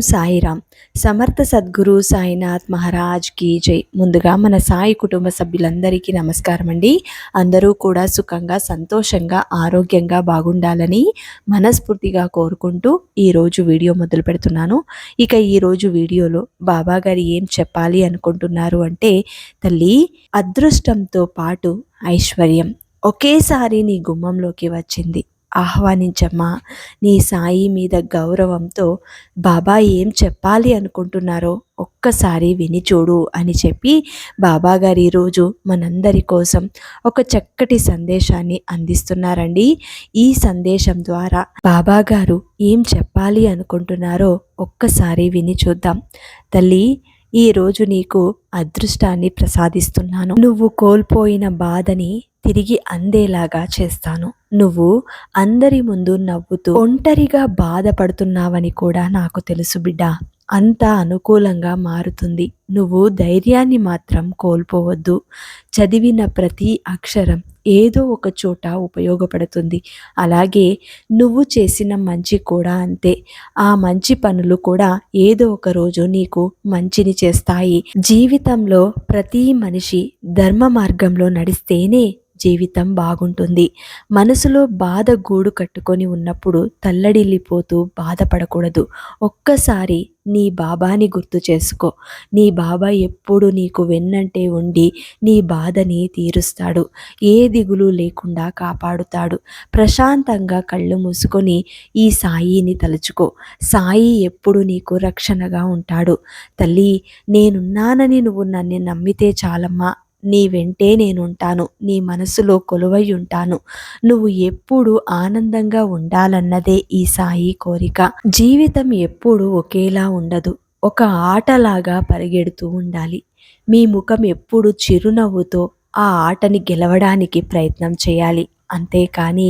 సాయిరామ్. సమర్థ సద్గురు సాయినాథ్ మహారాజ్ కీ జై. ముందుగా మన సాయి కుటుంబ సభ్యులందరికీ నమస్కారం అండి. అందరూ కూడా సుఖంగా సంతోషంగా ఆరోగ్యంగా బాగుండాలని మనస్ఫూర్తిగా కోరుకుంటూ ఈరోజు వీడియో మొదలు పెడుతున్నాను. ఇక ఈరోజు వీడియోలో బాబా గారు ఏం చెప్పాలి అనుకుంటున్నారు అంటే తల్లి అదృష్టంతో పాటు ఐశ్వర్యం ఒకేసారి నీ గుమ్మంలోకి వచ్చింది. ఆహ్వానించమ్మా. నీ సాయి మీద గౌరవంతో బాబా ఏం చెప్పాలి అనుకుంటున్నారో ఒక్కసారి విని చూడు అని చెప్పి బాబాగారు ఈరోజు మనందరి కోసం ఒక చక్కటి సందేశాన్ని అందిస్తున్నారండి. ఈ సందేశం ద్వారా బాబాగారు ఏం చెప్పాలి అనుకుంటున్నారో ఒక్కసారి విని చూద్దాం. తల్లి ఈ రోజు నీకు అదృష్టాన్ని ప్రసాదిస్తున్నాను. నువ్వు కోల్పోయిన బాధని తిరిగి అందేలాగా చేస్తాను. నువ్వు అందరి ముందు నవ్వుతూ ఒంటరిగా బాధపడుతున్నావని కూడా నాకు తెలుసు బిడ్డ. అంత అనుకూలంగా మారుతుంది. నువ్వు ధైర్యాన్ని మాత్రం కోల్పోవద్దు. చదివిన ప్రతి అక్షరం ఏదో ఒక చోట ఉపయోగపడుతుంది. అలాగే నువ్వు చేసిన మంచి కూడా అంతే. ఆ మంచి పనులు కూడా ఏదో ఒక రోజు నీకు మంచిని చేస్తాయి. జీవితంలో ప్రతి మనిషి ధర్మ మార్గంలో నడిస్తేనే జీవితం బాగుంటుంది. మనసులో బాధ గూడు కట్టుకొని ఉన్నప్పుడు తల్లడిల్లిపోతూ బాధపడకూడదు. ఒక్కసారి నీ బాబాని గుర్తు చేసుకో. నీ బాబా ఎప్పుడు నీకు వెన్నంటే ఉండి నీ బాధని తీరుస్తాడు. ఏ దిగులు లేకుండా కాపాడుతాడు. ప్రశాంతంగా కళ్ళు మూసుకొని ఈ సాయిని తలుచుకో. సాయి ఎప్పుడు నీకు రక్షణగా ఉంటాడు. తల్లి నేనున్నానని నువ్వు నన్ను నమ్మితే చాలమ్మా. నీ వెంటే నేనుంటాను నీ మనసులో కొలువై ఉంటాను నువ్వు ఎప్పుడు ఆనందంగా ఉండాలన్నదే ఈ సాయి కోరిక. జీవితం ఎప్పుడు ఒకేలా ఉండదు ఒక ఆటలాగా పరిగెడుతూ ఉండాలి. మీ ముఖం ఎప్పుడు చిరునవ్వుతో ఆ ఆటని గెలవడానికి ప్రయత్నం చేయాలి. అంతేకాని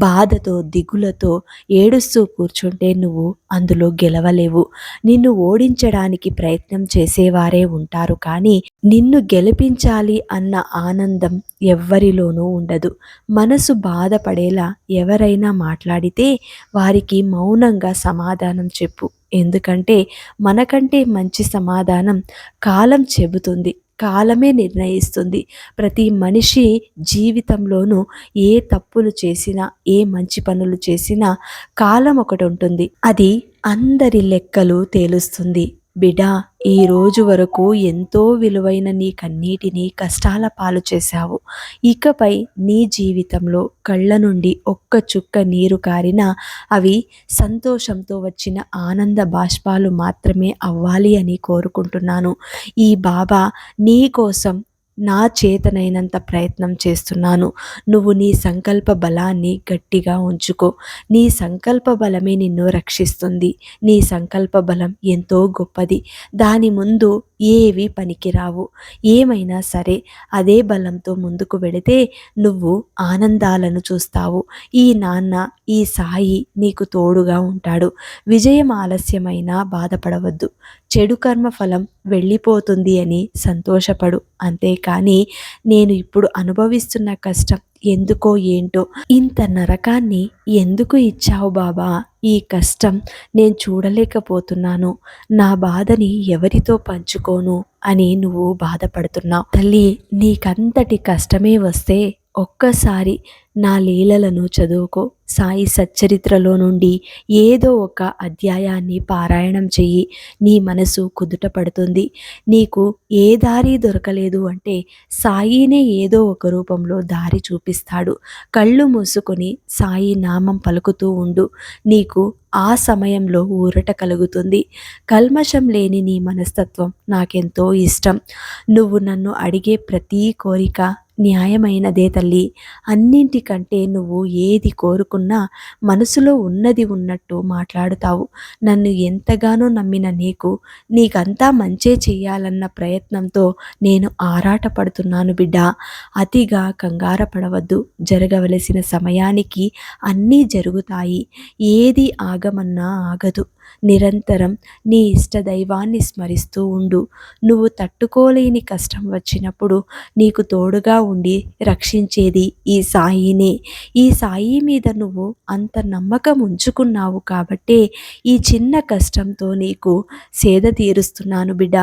బాధతో దిగులతో ఏడుస్తూ కూర్చుంటే నువ్వు అందులో గెలవలేవు. నిన్ను ఓడించడానికి ప్రయత్నం చేసేవారే ఉంటారు కానీ నిన్ను గెలిపించాలి అన్న ఆనందం ఎవ్వరిలోనూ ఉండదు. మనసు బాధపడేలా ఎవరైనా మాట్లాడితే వారికి మౌనంగా సమాధానం చెప్పు. ఎందుకంటే మనకంటే మంచి సమాధానం కాలం చెబుతుంది. కాలమే నిర్ణయిస్తుంది. ప్రతి మనిషి జీవితంలోనూ ఏ తప్పులు చేసినా ఏ మంచి పనులు చేసినా కాలం ఒకటి ఉంటుంది. అది అందరి లెక్కలు తేలుస్తుంది. బిడా ఈ రోజు వరకు ఎంతో విలువైన నీ కన్నీటిని కష్టాల పాలు చేశావు. ఇకపై నీ జీవితంలో కళ్ళ నుండి ఒక్క చుక్క నీరు కారినా అవి సంతోషంతో వచ్చిన ఆనంద బాష్పాలు మాత్రమే అవ్వాలి అని కోరుకుంటున్నాను. ఈ బాబా నీ కోసం నా చేతనైనంత ప్రయత్నం చేస్తున్నాను. నువ్వు నీ సంకల్ప బలాన్ని గట్టిగా ఉంచుకో. నీ సంకల్ప బలమే నిన్ను రక్షిస్తుంది. నీ సంకల్ప బలం ఎంతో గొప్పది. దాని ముందు ఏవి పనికిరావు? ఏమైనా సరే అదే బలంతో ముందుకు వెళితే నువ్వు ఆనందాలను చూస్తావు. ఈ నాన్న ఈ సాయి నీకు తోడుగా ఉంటాడు. విజయం ఆలస్యమైనా బాధపడవద్దు. చెడు కర్మ ఫలం వెళ్ళిపోతుంది అని సంతోషపడు. కానీ నేను ఇప్పుడు అనుభవిస్తున్న కష్టం ఎందుకో ఏంటో ఇంత నరకాన్ని ఎందుకు ఇచ్చావు బాబా? ఈ కష్టం నేను చూడలేకపోతున్నాను. నా బాధని ఎవరితో పంచుకోను అని నువ్వు బాధపడుతున్నావు. తల్లి నీకంతటి కష్టమే వస్తే ఒక్కసారి నా లీలలను చదువుకో. సాయి సచ్చరిత్రలో నుండి ఏదో ఒక అధ్యాయాన్ని పారాయణం చెయ్యి. నీ మనసు కుదుట పడుతుంది. నీకు ఏ దారి దొరకలేదు అంటే సాయినే ఏదో ఒక రూపంలో దారి చూపిస్తాడు. కళ్ళు మూసుకొని సాయి నామం పలుకుతూ ఉండు. నీకు ఆ సమయంలో ఊరట కలుగుతుంది. కల్మషం లేని నీ మనస్తత్వం నాకెంతో ఇష్టం. నువ్వు నన్ను అడిగే ప్రతీ కోరిక న్యాయమైనదే తల్లి. అన్నింటికంటే నువ్వు ఏది కోరుకున్నా మనసులో ఉన్నది ఉన్నట్టు మాట్లాడుతావు. నన్ను ఎంతగానో నమ్మిన నీకు నీకంతా మంచే చెయ్యాలన్న ప్రయత్నంతో నేను ఆరాటపడుతున్నాను బిడ్డ. అతిగా కంగార పడవద్దు జరగవలసిన సమయానికి అన్నీ జరుగుతాయి. ఏది ఆగమన్నా ఆగదు. నిరంతరం నీ ఇష్ట దైవాన్ని స్మరిస్తూ ఉండు. నువ్వు తట్టుకోలేని కష్టం వచ్చినప్పుడు నీకు తోడుగా ఉండి రక్షించేది ఈ సాయినే. ఈ సాయి మీద నువ్వు అంత నమ్మకం ఉంచుకున్నావు కాబట్టే ఈ చిన్న కష్టంతో నీకు సేద తీరుస్తున్నాను బిడ్డ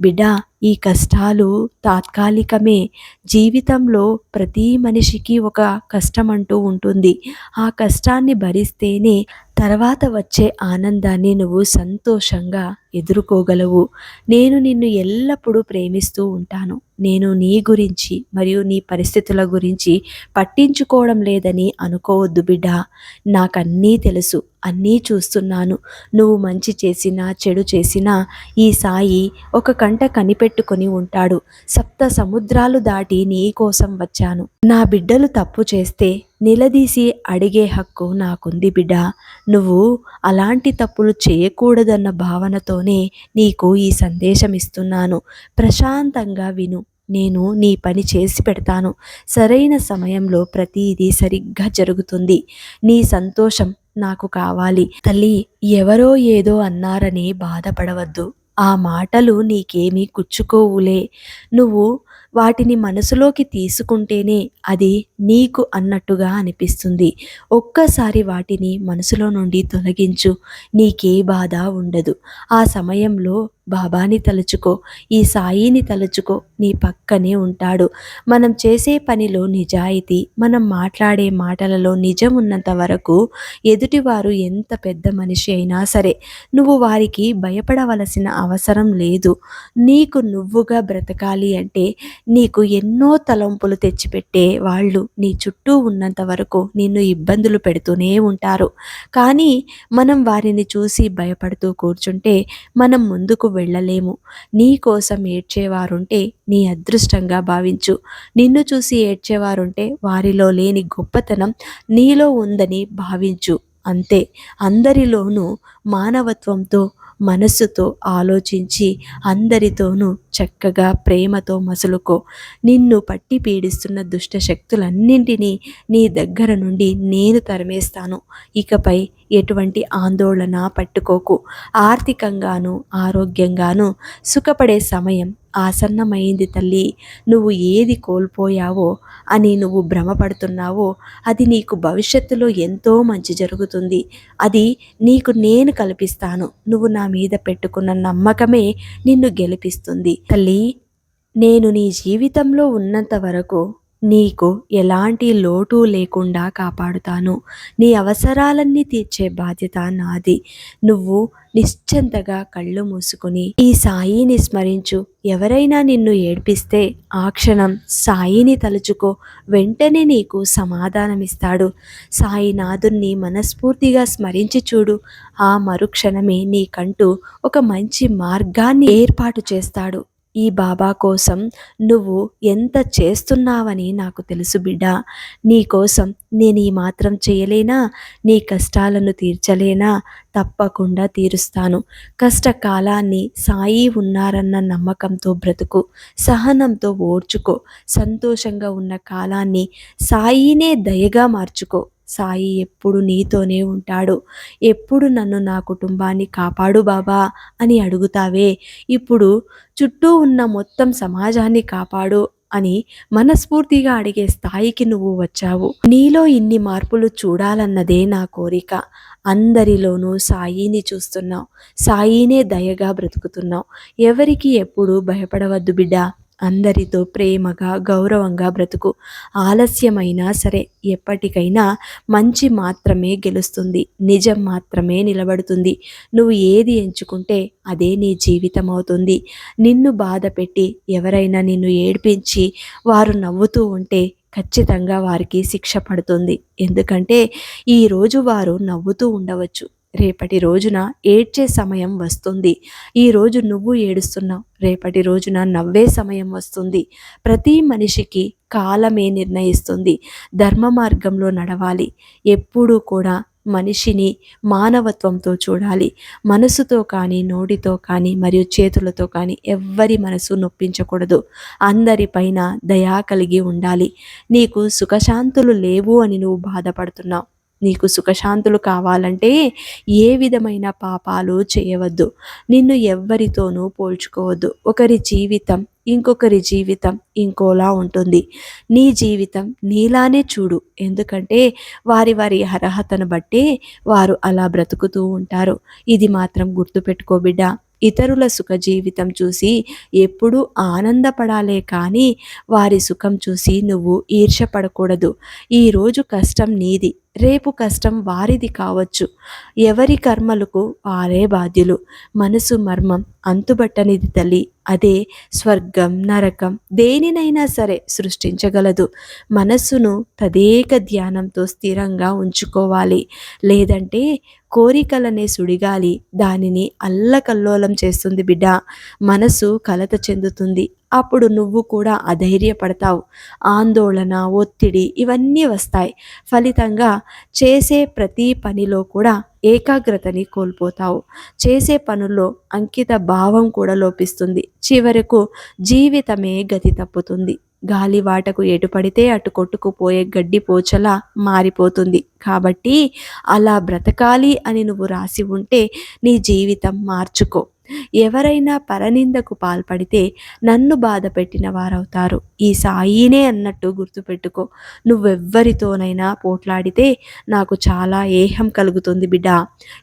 బిడ్డ ఈ కష్టాలు తాత్కాలికమే. జీవితంలో ప్రతి మనిషికి ఒక కష్టం అంటూ ఉంటుంది. ఆ కష్టాన్ని భరిస్తేనే తర్వాత వచ్చే ఆనందాన్ని నువ్వు సంతోషంగా ఎదుర్కోగలవు. నేను నిన్ను ఎల్లప్పుడూ ప్రేమిస్తూ ఉంటాను. నేను నీ గురించి మరియు నీ పరిస్థితుల గురించి పట్టించుకోవడం లేదని అనుకోవద్దు బిడ్డ. నాకన్నీ తెలుసు. అన్నీ చూస్తున్నాను. నువ్వు మంచి చేసినా చెడు చేసినా ఈ సాయి ఒక కంట కనిపెట్టుకొని ఉంటాడు. సప్త సముద్రాలు దాటి నీ కోసం వచ్చాను. నా బిడ్డలు తప్పు చేస్తే నిలదీసి అడిగే హక్కు నాకుంది బిడ్డ. నువ్వు అలాంటి తప్పులు చేయకూడదన్న భావనతోనే నీకు ఈ సందేశం ఇస్తున్నాను ప్రశాంతంగా విను. నేను నీ పని చేసి పెడతాను. సరైన సమయంలో ప్రతిదీ సరిగ్గా జరుగుతుంది. నీ సంతోషం నాకు కావాలి. తల్లి ఎవరో ఏదో అన్నారని బాధపడవద్దు. ఆ మాటలు నీకేమీ గుచ్చుకోవులే. నువ్వు వాటిని మనసులోకి తీసుకుంటేనే అది నీకు అన్నట్టుగా అనిపిస్తుంది. ఒక్కసారి వాటిని మనసులో నుండి తొలగించు. నీకే బాధ ఉండదు. ఆ సమయంలో బాబాని తలుచుకో ఈ సాయిని తలుచుకో నీ పక్కనే ఉంటాడు. మనం చేసే పనిలో నిజాయితీ మనం మాట్లాడే మాటలలో నిజం ఉన్నంత వరకు ఎదుటివారు ఎంత పెద్ద మనిషి అయినా సరే నువ్వు వారికి భయపడవలసిన అవసరం లేదు. నీకు నువ్వుగా బ్రతకాలి అంటే నీకు ఎన్నో తలంపులు తెచ్చిపెట్టే వాళ్ళు నీ చుట్టూ ఉన్నంత వరకు నిన్ను ఇబ్బందులు పెడుతూనే ఉంటారు. కానీ మనం వారిని చూసి భయపడుతూ కూర్చుంటే మనం ముందుకు వెళ్ళలేము. నీ కోసం ఏడ్చేవారుంటే నీ అదృష్టంగా భావించు. నిన్ను చూసి ఏడ్చేవారుంటే వారిలో లేని గొప్పతనం నీలో ఉందని భావించు. అంతే. అందరిలోనూ మానవత్వంతో మనస్సుతో ఆలోచించి అందరితోనూ చక్కగా ప్రేమతో మసులుకో. నిన్ను పట్టి పీడిస్తున్న దుష్ట శక్తులన్నింటినీ నీ దగ్గర నుండి నేను తరిమేస్తాను. ఇకపై ఎటువంటి ఆందోళన పట్టుకోకు. ఆర్థికంగాను ఆరోగ్యంగాను సుఖపడే సమయం ఆసన్నమైంది తల్లి. నువ్వు ఏది కోల్పోయావో అని నువ్వు భ్రమపడుతున్నావో అది నీకు భవిష్యత్తులో ఎంతో మంచి జరుగుతుంది. అది నీకు నేను కల్పిస్తాను. నువ్వు నా మీద పెట్టుకున్న నమ్మకమే నిన్ను గెలిపిస్తుంది తల్లి. నేను నీ జీవితంలో ఉన్నంత వరకు నీకు ఎలాంటి లోటు లేకుండా కాపాడుతాను. నీ అవసరాలన్నీ తీర్చే బాధ్యత నాది. నువ్వు నిశ్చంతగా కళ్ళు మూసుకుని ఈ సాయిని స్మరించు. ఎవరైనా నిన్ను ఏడ్పిస్తే ఆ క్షణం సాయిని తలుచుకో. వెంటనే నీకు సమాధానమిస్తాడు. సాయినాథుణ్ణి మనస్ఫూర్తిగా స్మరించి చూడు. ఆ మరుక్షణమే నీకంటూ ఒక మంచి మార్గాన్ని ఏర్పాటు చేస్తాడు. ఈ బాబా కోసం నువ్వు ఎంత చేస్తున్నావని నాకు తెలుసు బిడ్డ. నీ కోసం నేను ఈ మాత్రం చేయలేనా? నీ కష్టాలను తీర్చలేనా? తప్పకుండా తీరుస్తాను. కష్టకాలాన్ని సాయి ఉన్నారన్న నమ్మకంతో బ్రతుకు సహనంతో ఓర్చుకో సంతోషంగా ఉన్న కాలాన్ని సాయినే దయగా మార్చుకో. సాయి ఎప్పుడు నీతోనే ఉంటాడు. ఎప్పుడు నన్ను నా కుటుంబాన్ని కాపాడు బాబా అని అడుగుతావే. ఇప్పుడు చుట్టూ ఉన్న మొత్తం సమాజాన్ని కాపాడు అని మనస్ఫూర్తిగా అడిగే స్థాయికి నువ్వు వచ్చావు. నీలో ఇన్ని మార్పులు చూడాలన్నదే నా కోరిక. అందరిలోనూ సాయిని చూస్తున్నావు. సాయినే దయగా బ్రతుకుతున్నావు. ఎవరికి ఎప్పుడు భయపడవద్దు బిడ్డ. అందరితో ప్రేమగా గౌరవంగా బ్రతుకు. ఆలస్యమైనా సరే ఎప్పటికైనా మంచి మాత్రమే గెలుస్తుంది. నిజం మాత్రమే నిలబడుతుంది. నువ్వు ఏది ఎంచుకుంటే అదే నీ జీవితం అవుతుంది నిన్ను బాధ పెట్టి ఎవరైనా నిన్ను ఏడిపించి వారు నవ్వుతూ ఉంటే ఖచ్చితంగా వారికి శిక్ష పడుతుంది. ఎందుకంటే ఈరోజు వారు నవ్వుతూ ఉండవచ్చు. రేపటి రోజున ఏడ్చే సమయం వస్తుంది. ఈరోజు నువ్వు ఏడుస్తున్నావు. రేపటి రోజున నవ్వే సమయం వస్తుంది. ప్రతి మనిషికి కాలమే నిర్ణయిస్తుంది. ధర్మ మార్గంలో నడవాలి. ఎప్పుడూ కూడా మనిషిని మానవత్వంతో చూడాలి. మనసుతో కానీ నోటితో కానీ మరియు చేతులతో కానీ ఎవ్వరి మనసు నొప్పించకూడదు. అందరిపైన దయా కలిగి ఉండాలి. నీకు సుఖశాంతులు లేవు అని నువ్వు బాధపడుతున్నావు. నీకు సుఖశాంతులు కావాలంటే ఏ విధమైన పాపాలు చేయవద్దు. నిన్ను ఎవ్వరితోనూ పోల్చుకోవద్దు. ఒకరి జీవితం ఇంకొకరి జీవితం ఇంకోలా ఉంటుంది. నీ జీవితం నీలానే చూడు. ఎందుకంటే వారి వారి అర్హతను బట్టే వారు అలా బ్రతుకుతూ ఉంటారు. ఇది మాత్రం గుర్తుపెట్టుకో బిడ్డ. ఇతరుల సుఖ జీవితం చూసి ఎప్పుడూ ఆనందపడాలే కానీ వారి సుఖం చూసి నువ్వు ఈర్షపడకూడదు ఈరోజు కష్టం నీది రేపు కష్టం వారిది కావచ్చు. ఎవరి కర్మలకు వారే బాధ్యులు. మనసు మర్మం అంతుబట్టనిది తల్లి అదే స్వర్గం నరకం దేనినైనా సరే సృష్టించగలదు. మనస్సును తదేక ధ్యానంతో స్థిరంగా ఉంచుకోవాలి. లేదంటే కోరికలనే సుడిగాలి. దానిని అల్లకల్లోలం చేస్తుంది బిడ్డ. మనసు కలత చెందుతుంది. అప్పుడు నువ్వు కూడా అధైర్యపడతావు. ఆందోళన ఒత్తిడి ఇవన్నీ వస్తాయి. ఫలితంగా చేసే ప్రతి పనిలో కూడా ఏకాగ్రతని కోల్పోతావు. చేసే పనుల్లో అంకిత భావం కూడా లోపిస్తుంది. చివరకు జీవితమే గతి తప్పుతుంది. గాలి వాటకు ఎటుపడితే అటు కొట్టుకుపోయే గడ్డి పోచలా మారిపోతుంది. కాబట్టి అలా బ్రతకాలి అని నువ్వు రాసి ఉంటే నీ జీవితం మార్చుకో. ఎవరైనా పరనిందకు పాల్పడితే నన్ను బాధ పెట్టిన వారవుతారు. ఈ సాయినే అన్నట్టు గుర్తుపెట్టుకో. నువ్వెవ్వరితోనైనా పోట్లాడితే నాకు చాలా ఏహం కలుగుతుంది బిడ్డ.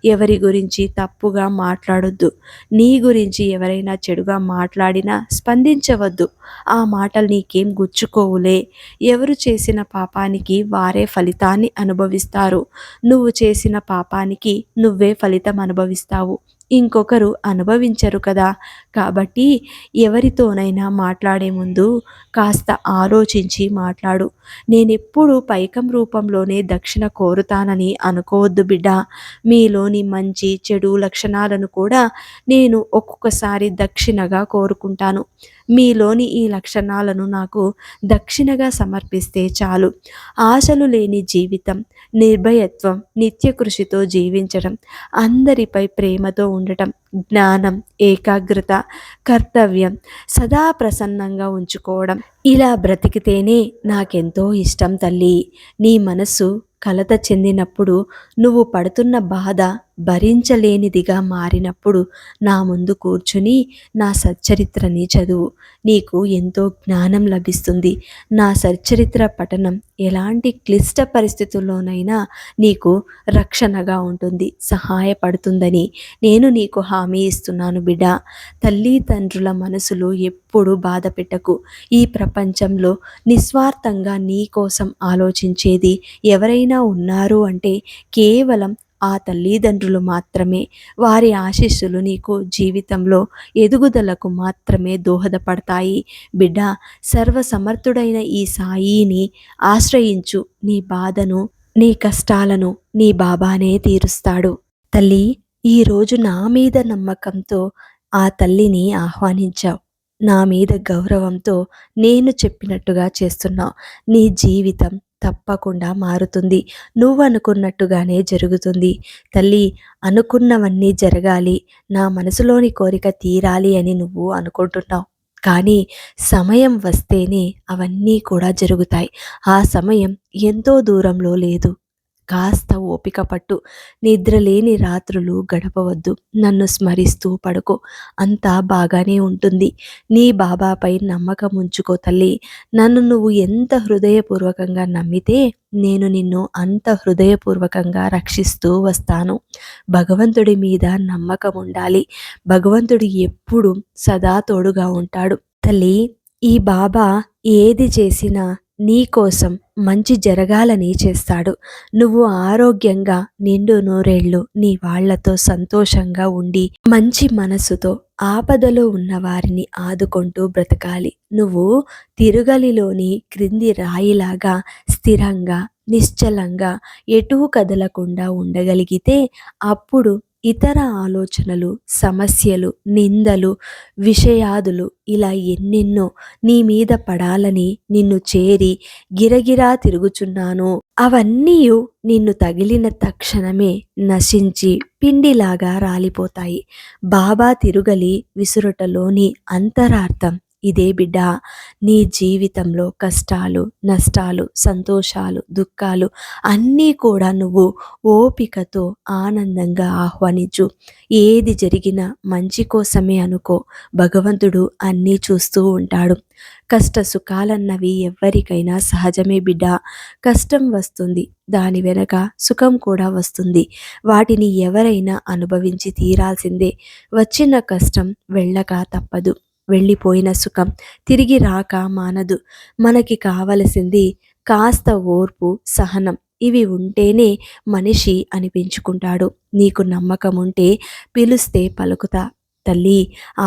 ఎవరి గురించి తప్పుగా మాట్లాడొద్దు. నీ గురించి ఎవరైనా చెడుగా మాట్లాడినా స్పందించవద్దు. ఆ మాటలు నీకేం గుచ్చుకోవులే. ఎవరు చేసిన పాపానికి వారే ఫలితాన్ని అనుభవిస్తారు. నువ్వు చేసిన పాపానికి నువ్వే ఫలితం అనుభవిస్తావు. ఇంకొకరు అనుభవించరు కదా. కాబట్టి ఎవరితోనైనా మాట్లాడే ముందు కాస్త ఆలోచించి మాట్లాడు. నేనెప్పుడు పైకం రూపంలోనే దక్షిణ కోరుతానని అనుకోవద్దు బిడ్డ. మీలోని మంచి చెడు లక్షణాలను కూడా నేను ఒక్కొక్కసారి దక్షిణగా కోరుకుంటాను. మీలోని ఈ లక్షణాలను నాకు దక్షిణగా సమర్పిస్తే చాలు. ఆశలు లేని జీవితం నిర్భయత్వం నిత్య కృషితో జీవించడం అందరిపై ప్రేమతో ఉండటం జ్ఞానం ఏకాగ్రత కర్తవ్యం సదా ప్రసన్నంగా ఉంచుకోవడం. ఇలా బ్రతికితేనే నాకెంతో ఇష్టం తల్లి. నీ మనసు కలత చెందినప్పుడు నువ్వు పడుతున్న బాధ భరించలేనిదిగా మారినప్పుడు నా ముందు కూర్చుని నా సచ్చరిత్రని చదువు. నీకు ఎంతో జ్ఞానం లభిస్తుంది. నా సచ్చరిత్ర పఠనం ఎలాంటి క్లిష్ట పరిస్థితుల్లోనైనా నీకు రక్షణగా ఉంటుంది సహాయపడుతుందని నేను నీకు హామీ ఇస్తున్నాను బిడ్డ. తల్లి తండ్రుల మనసులు ఎప్పుడు బాధ పెట్టకు. ఈ ప్రపంచంలో నిస్వార్థంగా నీ కోసం ఆలోచించేది ఎవరైనా ఉన్నారు అంటే కేవలం ఆ తల్లిదండ్రులు మాత్రమే వారి ఆశీస్సులు నీకు జీవితంలో ఎదుగుదలకు మాత్రమే దోహదపడతాయి. బిడ్డ సర్వసమర్థుడైన ఈ సాయిని ఆశ్రయించు. నీ బాధను నీ కష్టాలను నీ బాబానే తీరుస్తాడు. తల్లి ఈరోజు నా మీద నమ్మకంతో ఆ తల్లిని ఆహ్వానించావు. నా మీద గౌరవంతో నేను చెప్పినట్టుగా చేస్తున్నావు. నీ జీవితం తప్పకుండా మారుతుంది. నువ్వు అనుకున్నట్టుగానే జరుగుతుంది. తల్లి అనుకున్నవన్నీ జరగాలి. నా మనసులోని కోరిక తీరాలి అని నువ్వు అనుకుంటున్నావు. కానీ సమయం వస్తేనే అవన్నీ కూడా జరుగుతాయి. ఆ సమయం ఎంతో దూరంలో లేదు. కాస్త ఓపిక పట్టు. నిద్రలేని రాత్రులు గడపవద్దు. నన్ను స్మరిస్తూ పడుకో. అంతా బాగానే ఉంటుంది. నీ బాబాపై నమ్మకం ఉంచుకో తల్లి. నన్ను నువ్వు ఎంత హృదయపూర్వకంగా నమ్మితే నేను నిన్ను అంత హృదయపూర్వకంగా రక్షిస్తూ వస్తాను. భగవంతుడి మీద నమ్మకం ఉండాలి. భగవంతుడు ఎప్పుడు సదా తోడుగా ఉంటాడు. తల్లి ఈ బాబా ఏది చేసినా నీకోసం మంచి జరగాలని చేస్తాడు. నువ్వు ఆరోగ్యంగా నిండు నూరేళ్ళు నీ వాళ్ళతో సంతోషంగా ఉండి మంచి మనసుతో ఆపదలో ఉన్న వారిని ఆదుకుంటూ బ్రతకాలి. నువ్వు తిరుగలిలోని క్రింది రాయిలాగా స్థిరంగా నిశ్చలంగా ఎటూ కదలకుండా ఉండగలిగితే అప్పుడు ఇతర ఆలోచనలు సమస్యలు నిందలు విషయాదులు ఇలా ఎన్నెన్నో నీ మీద పడాలని నిన్ను చేరి గిరగిరా తిరుగుచున్నాను. అవన్నీ నిన్ను తగిలిన తక్షణమే నశించి పిండిలాగా రాలిపోతాయి. బాబా తిరుగలి విసురుటలోని అంతరార్థం ఇదే బిడ్డ. నీ జీవితంలో కష్టాలు నష్టాలు సంతోషాలు దుఃఖాలు అన్నీ కూడా నువ్వు ఓపికతో ఆనందంగా ఆహ్వానించు. ఏది జరిగినా మంచి కోసమే అనుకో. భగవంతుడు అన్నీ చూస్తూ ఉంటాడు. కష్ట సుఖాలన్నవి ఎవ్వరికైనా సహజమే బిడ్డ. కష్టం వస్తుంది దాని వెనక సుఖం కూడా వస్తుంది. వాటిని ఎవరైనా అనుభవించి తీరాల్సిందే. వచ్చిన కష్టం వెళ్ళక తప్పదు. వెళ్ళిపోయిన సుఖం తిరిగి రాక మానదు. మనకి కావలసింది కాస్త ఓర్పు సహనం. ఇవి ఉంటేనే మనిషి అనిపించుకుంటాడు. నీకు నమ్మకం ఉంటే పిలుస్తే పలుకుతా. తల్లి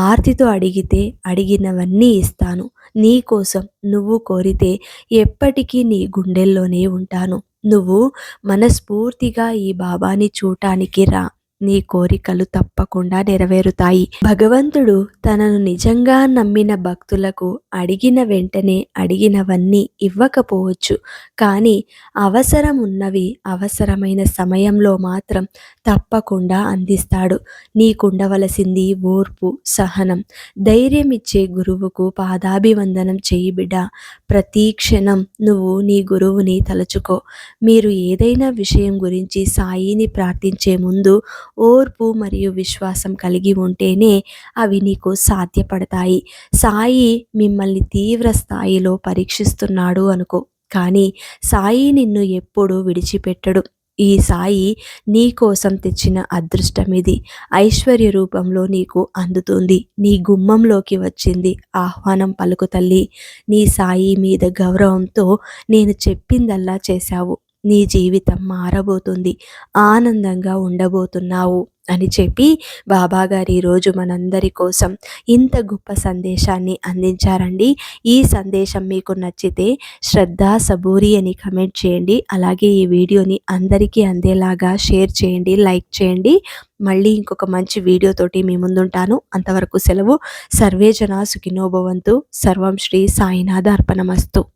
ఆర్తితో అడిగితే అడిగినవన్నీ ఇస్తాను. నీ కోసం నువ్వు కోరితే ఎప్పటికీ నీ గుండెల్లోనే ఉంటాను. నువ్వు మనస్ఫూర్తిగా ఈ బాబాని చూడటానికి రా. నీ కోరికలు తప్పకుండా నెరవేరుతాయి. భగవంతుడు తనను నిజంగా నమ్మిన భక్తులకు అడిగిన వెంటనే అడిగినవన్నీ ఇవ్వకపోవచ్చు. కానీ అవసరం ఉన్నవి అవసరమైన సమయంలో మాత్రం తప్పకుండా అందిస్తాడు. నీకుండవలసింది ఓర్పు సహనం. ధైర్యం ఇచ్చే గురువుకు పాదాభివందనం చేయి బిడ్డ. ప్రతి క్షణం నువ్వు నీ గురువుని తలుచుకో. మీరు ఏదైనా విషయం గురించి సాయిని ప్రార్థించే ముందు ఓర్పు మరియు విశ్వాసం కలిగి ఉంటేనే అవి నీకు సాధ్యపడతాయి. సాయి మిమ్మల్ని తీవ్ర స్థాయిలో పరీక్షిస్తున్నాడు అనుకో కానీ సాయి నిన్ను ఎప్పుడూ విడిచిపెట్టడు. ఈ సాయి నీ కోసం తెచ్చిన అదృష్టం ఇది ఐశ్వర్య రూపంలో నీకు అందుతుంది. నీ గుమ్మంలోకి వచ్చింది ఆహ్వానం పలుకు తల్లి. నీ సాయి మీద గౌరవంతో నేను చెప్పిందల్లా చేశావు. నీ జీవితం మారబోతుంది. ఆనందంగా ఉండబోతున్నావు అని చెప్పి బాబాగారు ఈరోజు మనందరి కోసం ఇంత గొప్ప సందేశాన్ని అందించారండి. ఈ సందేశం మీకు నచ్చితే శ్రద్ధ సబూరి అని కమెంట్ చేయండి. అలాగే ఈ వీడియోని అందరికీ అందేలాగా షేర్ చేయండి లైక్ చేయండి. మళ్ళీ ఇంకొక మంచి వీడియోతోటి మీ ముందుంటాను. అంతవరకు సెలవు. సర్వేజన సుఖినోభవంతు సర్వం శ్రీ సాయినాథ అర్పణమస్తు